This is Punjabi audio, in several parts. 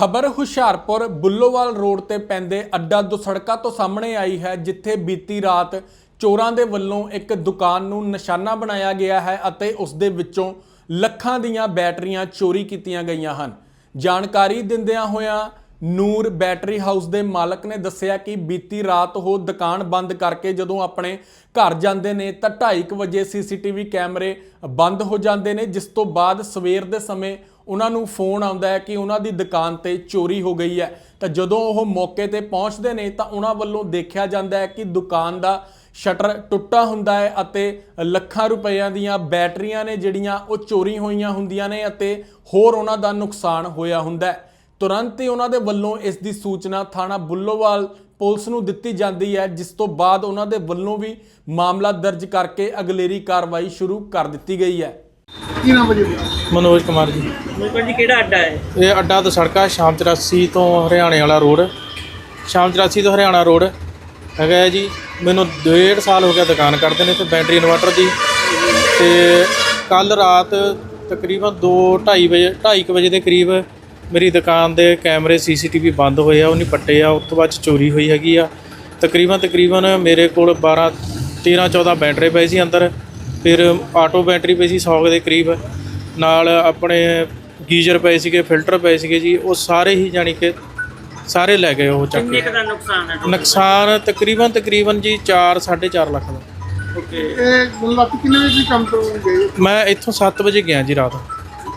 ਖਬਰ ਹੁਸ਼ਿਆਰਪੁਰ ਬੁੱਲੋਵਾਲ ਰੋਡ ਤੇ ਪੈਂਦੇ ਅੱਡਾ ਦੋ ਸੜਕਾਂ ਤੋਂ ਸਾਹਮਣੇ ਆਈ ਹੈ, ਜਿੱਥੇ ਬੀਤੀ ਰਾਤ ਚੋਰਾਂ ਦੇ ਵੱਲੋਂ ਇੱਕ ਦੁਕਾਨ ਨੂੰ ਨਿਸ਼ਾਨਾ ਬਣਾਇਆ ਗਿਆ ਹੈ ਅਤੇ ਉਸ ਦੇ ਵਿੱਚੋਂ ਲੱਖਾਂ ਦੀਆਂ ਬੈਟਰੀਆਂ ਚੋਰੀ ਕੀਤੀਆਂ ਗਈਆਂ ਹਨ। ਜਾਣਕਾਰੀ ਦਿੰਦਿਆਂ ਹੋਇਆਂ ਨੂਰ ਬੈਟਰੀ ਹਾਊਸ ਦੇ ਮਾਲਕ ਨੇ ਦੱਸਿਆ ਕਿ ਬੀਤੀ ਰਾਤ ਉਹ ਦੁਕਾਨ ਬੰਦ ਕਰਕੇ ਜਦੋਂ ਆਪਣੇ ਘਰ ਜਾਂਦੇ ਨੇ ਤਾਂ 2:30 ਵਜੇ ਸੀਸੀਟੀਵੀ ਕੈਮਰੇ ਬੰਦ ਹੋ ਜਾਂਦੇ ਨੇ, ਜਿਸ ਤੋਂ ਬਾਅਦ ਸਵੇਰ ਦੇ ਸਮੇਂ ਉਹਨਾਂ ਨੂੰ ਫੋਨ ਆਉਂਦਾ ਹੈ ਕਿ ਉਹਨਾਂ ਦੀ ਦੁਕਾਨ ਤੇ ਚੋਰੀ ਹੋ ਗਈ ਹੈ। ਤਾਂ ਜਦੋਂ ਉਹ ਮੌਕੇ ਤੇ ਪਹੁੰਚਦੇ ਨੇ, ਤਾਂ ਉਹਨਾਂ ਵੱਲੋਂ ਦੇਖਿਆ ਜਾਂਦਾ ਹੈ ਕਿ ਦੁਕਾਨ ਦਾ ਸ਼ਟਰ ਟੁੱਟਾ ਹੁੰਦਾ ਹੈ ਅਤੇ ਲੱਖਾਂ ਰੁਪਈਆਂ ਦੀਆਂ ਬੈਟਰੀਆਂ ਨੇ ਜਿਹੜੀਆਂ ਉਹ ਚੋਰੀ ਹੋਈਆਂ ਹੁੰਦੀਆਂ ਨੇ ਅਤੇ ਹੋਰ ਉਹਨਾਂ ਦਾ ਨੁਕਸਾਨ ਹੋਇਆ ਹੁੰਦਾ ਹੈ। ਤੁਰੰਤ ਹੀ ਉਹਨਾਂ ਦੇ ਵੱਲੋਂ ਇਸ ਦੀ ਸੂਚਨਾ ਥਾਣਾ ਬੁੱਲੋਵਾਲ ਪੁਲਿਸ ਨੂੰ ਦਿੱਤੀ ਜਾਂਦੀ ਹੈ, ਜਿਸ ਤੋਂ ਬਾਅਦ ਉਹਨਾਂ ਦੇ ਵੱਲੋਂ ਵੀ ਮਾਮਲਾ ਦਰਜ ਕਰਕੇ ਅਗਲੇਰੀ ਕਾਰਵਾਈ ਸ਼ੁਰੂ ਕਰ ਦਿੱਤੀ ਗਈ ਹੈ। ਕੀ ਨਾਮ ਹੈ ਜੀ ਮਨੋਜ ਕੁਮਾਰ ਜੀ। ਮੁਕਰ ਜੀ ਕਿਹੜਾ ਅੱਡਾ ਹੈ? ਇਹ ਅੱਡਾ ਤੋਂ ਸੜਕਾ ਸ਼ਾਮ 84 ਤੋਂ ਹਰਿਆਣੇ ਵਾਲਾ ਰੋਡ। ਸ਼ਾਮ 84 ਤੋਂ ਹਰਿਆਣਾ ਰੋਡ ਹੈਗਾ ਹੈ ਜੀ। ਮੈਨੂੰ ਡੇਢ ਸਾਲ ਹੋ ਗਿਆ ਦੁਕਾਨ ਕਰਦੇ ਨੇ ਤੇ ਬੈਟਰੀ ਇਨਵਰਟਰ ਦੀ। ਤੇ ਕੱਲ ਰਾਤ ਤਕਰੀਬਨ 2:30 ਵਜੇ 2:30 ਵਜੇ ਦੇ ਕਰੀਬ ਮੇਰੀ ਦੁਕਾਨ ਦੇ ਕੈਮਰੇ ਸੀਸੀਟੀਵੀ ਬੰਦ ਹੋਏ ਆ ਉਹ ਨਹੀਂ ਪੱਟੇ ਆ ਉਸ ਤੋਂ ਬਾਅਦ 'ਚ ਚੋਰੀ ਹੋਈ ਹੈਗੀ ਆ। ਤਕਰੀਬਨ ਤਕਰੀਬਨ ਮੇਰੇ ਕੋਲ 12 13 14 ਬੈਟਰੀ ਪਏ ਸੀ ਅੰਦਰ। ਫਿਰ ਆਟੋ ਬੈਟਰੀ ਪਈ ਸੀ 100 ਦੇ ਕਰੀਬ। ਨਾਲ ਆਪਣੇ ਗੀਜ਼ਰ ਪਏ ਸੀਗੇ ਫਿਲਟਰ ਪਏ ਸੀਗੇ ਜੀ ਉਹ ਸਾਰੇ ਹੀ ਜਾਣੀ ਕਿ ਸਾਰੇ ਲੈ ਗਏ ਉਹ ਚੱਕ ਕਿੰਨੇ ਕੇ। ਕੁ ਦਾ ਨੁਕਸਾਨ ਹੈ ਨੁਕਸਾਨ ਤਕਰੀਬਨ ਤਕਰੀਬਨ ਜੀ 4 4.5 ਲੱਖ ਦਾ। ਓਕੇ ਇਹ ਮਤਲਬ ਰਾਤੀ ਕਿੰਨੇ ਵਜੇ ਤੁਸੀਂ ਕੰਮ ਤੋਂ ਗਏ? ਮੈਂ ਇੱਥੋਂ 7 ਵਜੇ ਗਿਆ ਜੀ ਰਾਤ।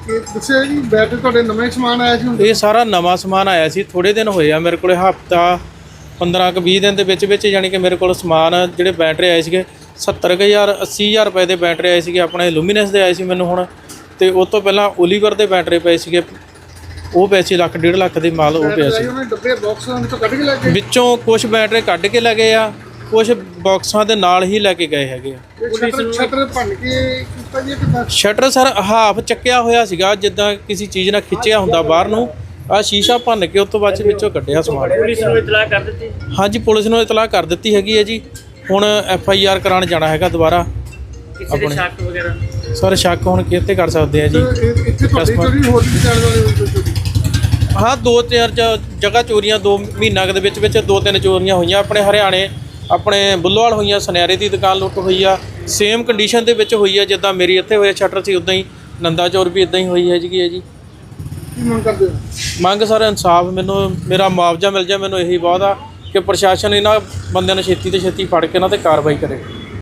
ਕਿ ਦੱਸਿਆ ਜੀ ਬੈਟਰੀ ਤੁਹਾਡੇ ਨਵੇਂ ਸਮਾਨ ਆਇਆ ਸੀ ਹੁਣ? ਇਹ ਸਾਰਾ ਨਵਾਂ ਸਮਾਨ ਆਇਆ ਸੀ ਥੋੜੇ ਦਿਨ ਹੋਏ ਆ ਮੇਰੇ ਕੋਲੇ ਹਫਤਾ 15 ਕੁ 20 ਦਿਨ ਦੇ ਵਿੱਚ ਵਿੱਚ ਯਾਨੀ ਕਿ ਮੇਰੇ ਕੋਲ ਸਮਾਨ ਜਿਹੜੇ ਬੈਟਰੀ ਆਏ ਸੀਗੇ 70000 80000 ਰੁਪਏ ਦੇ ਬੈਟਰੀ ਆਏ ਸੀਗੇ ਆਪਣੇ ਲੂਮੀਨੈਂਸ ਦੇ ਆਏ ਸੀ ਮੈਨੂੰ ਹੁਣ। ਤੇ ਉਸ ਤੋਂ ਪਹਿਲਾਂ ਓਲੀਵਰ ਦੇ ਬੈਟਰੀ ਪਏ ਸੀਗੇ। ਉਹ ਪਏ ਸੀ ਲੱਖ ਡੇਢ ਲੱਖ ਦੇ ਮਾਲ ਉਹ ਪਿਆ ਸੀ। ਉਹਨਾਂ ਨੇ ਡੱਬੇ ਬਾਕਸ ਵਿੱਚੋਂ ਕੱਢ ਕੇ ਲੈ ਗਏ? ਵਿੱਚੋਂ ਕੁਝ ਬੈਟਰੀ ਕੱਢ ਕੇ ਲੈ ਗਏ ਆ ਕੁਝ ਬਾਕਸਾਂ ਦੇ ਨਾਲ ਹੀ ਲੈ ਕੇ ਗਏ ਹੈਗੇ ਆ। ਸ਼ਟਰ ਸ਼ਟਰ ਭੰਨ ਕੇ ਕੀਤਾ ਜੀ ਕਿਦਾਂ? ਸ਼ਟਰ ਸਰ ਹਾਫ ਚੱਕਿਆ ਹੋਇਆ ਸੀਗਾ ਜਿੱਦਾਂ ਕਿਸੇ ਚੀਜ਼ ਨਾਲ ਖਿੱਚਿਆ ਹੁੰਦਾ ਬਾਹਰ ਨੂੰ। ਆ ਸ਼ੀਸ਼ਾ ਭੰਨ ਕੇ ਉਸ ਤੋਂ ਬਾਅਦ 'ਚ ਵਿੱਚੋਂ ਕੱਢਿਆ ਸਮਾਨ। ਪੁਲਿਸ ਨੂੰ ਇਤਲਾਹ ਕਰ ਦਿੱਤੀ? ਹਾਂਜੀ ਪੁਲਿਸ ਨੂੰ ਇਤਲਾਹ ਕਰ ਦਿੱਤੀ ਹੈਗੀ ਹੈ ਜੀ। ਹੁਣ ਐਫ ਆਈ ਆਰ ਕਰਾਉਣ ਜਾਣਾ ਹੈਗਾ ਦੁਬਾਰਾ। ਕਿਸੇ ਦੇ ਆਪਣੇ- ਸ਼ੱਕ ਵਗੈਰਾ? ਸਰ ਸ਼ੱਕ ਹੁਣ ਕਿਤੇ ਕਰ ਸਕਦੇ ਆ ਜੀ। ਤੇ ਇਹ- ਇੱਥੇ ਤੁਹਾਡੀ Customer- ਚੋਰੀ ਹੋਰ ਵੀ ਚੱਲ ਵਾਲੇ ਹੋਈ ਚੋਰੀ। ਹਾਂ ਦੋ ਚਾਰ ਜ- ਜਗ੍ਹਾ ਚੋਰੀਆਂ ਦੋ ਮਹੀਨਾ ਕੁ ਦੇ ਵਿੱਚ ਵਿੱਚ ਦੋ ਤਿੰਨ ਚੋਰੀਆਂ ਹੋਈਆਂ। ਆਪਣੇ ਹਰਿਆਣੇ ਆਪਣੇ ਬੁੱਲੋਵਾਲ ਹੋਈਆਂ ਸੁਨਿਆਰੇ ਦੀ ਦੁਕਾਨ ਲੁੱਟ ਹੋਈ ਆ। ਸੇਮ ਕੰਡੀਸ਼ਨ ਦੇ ਵਿੱਚ ਹੋਈ ਆ ਜਿੱਦਾਂ ਮੇਰੀ ਇੱਥੇ ਹੋਇਆ ਸ਼ਟਰ ਸੀ ਉਦਾਂ ਹੀ ਨੰਦਾ ਚੋਰ ਵੀ ਇਦਾਂ ਹੀ ਹੋਈ ਹੈ ਜੀ ਹੈ ਜੀ। ਕੀ ਮੰਗ ਕਰਦੇ ਹੋ? ਮੰਗ ਸਰ ਇਨਸਾਫ ਮੈਨੂੰ ਮੇਰਾ ਮੁਆਵਜ਼ਾ ਮਿਲ ਜਾ ਮੈਨੂੰ ਇਹੀ ਬਹੁਤ ਆ ਕਿ ਪ੍ਰਸ਼ਾਸਨ ਇਹਨਾਂ ਬੰਦਿਆਂ ਨੂੰ ਛੇਤੀ ਤੋਂ ਛੇਤੀ ਫੜ ਕੇ ਇਹਨਾਂ ਤੇ ਕਾਰਵਾਈ ਕਰੇ।